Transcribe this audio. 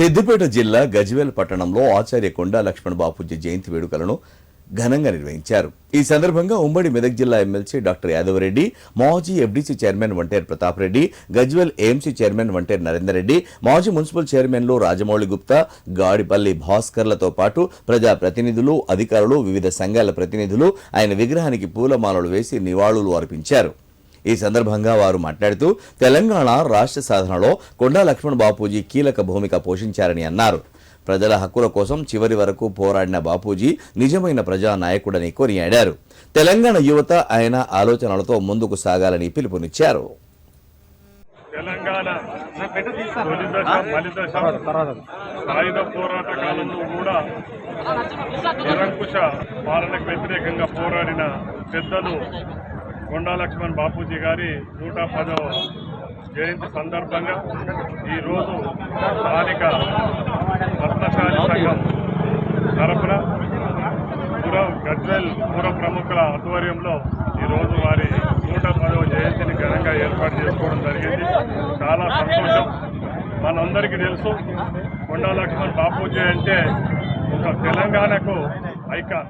సిద్దిపేట జిల్లా గజ్వేల్ పట్టణంలో ఆచార్య కొండా లక్ష్మణ్ బాపూజీ జయంతి వేడుకలను ఘనంగా నిర్వహించారు. ఈ సందర్భంగా ఉమ్మడి మెదక్ జిల్లా ఎమ్మెల్సీ డాక్టర్ యాదవరెడ్డి మాజీ FDC chairman Vanter Pratap Reddy Gajwel AMC chairman Vanter Narender Reddy మాజీ మున్సిపల్ చైర్మన్లు రాజమౌళి గుప్తా గాడిపల్లి భాస్కర్లతో పాటు ప్రజా ప్రతినిధులు అధికారులు వివిధ సంఘాల ప్రతినిధులు ఆయన విగ్రహానికి పూలమాలలు వేసి నివాళులు అర్పించారు. ఈ సందర్భంగా వారు మాట్లాడుతూ తెలంగాణ రాష్ట్ర సాధనలో కొండా లక్ష్మణ్ బాపూజీ కీలక భూమిక పోషించారని అన్నారు. ప్రజల హక్కుల కోసం చివరి వరకు పోరాడిన బాపూజీ నిజమైన ప్రజా నాయకుడని కొనియాడారు. తెలంగాణ యువత ఆయన ఆలోచనలతో ముందుకు సాగాలని పిలుపునిచ్చారు. తెలంగాణ సాయుధ పోరాట కాలంలో కూడా నిరంకుశ పాలనకు వ్యతిరేకంగా పోరాడిన పెద్దలు కొండా లక్ష్మణ్ బాపూజీ గారి నూట పదవ జయంతి సందర్భంగా ఈరోజు స్థానిక రత్నశాలి సంఘం తరఫున పుర గజ్వెల్ పుర ప్రముఖుల ఆధ్వర్యంలో ఈరోజు వారి నూట పదవ జయంతిని ఘనంగా ఏర్పాటు చేసుకోవడం జరిగింది. చాలా సంతోషం. మనందరికీ తెలుసు కొండా లక్ష్మణ్ బాపూజీ అంటే ఒక తెలంగాణకు ఐకాన్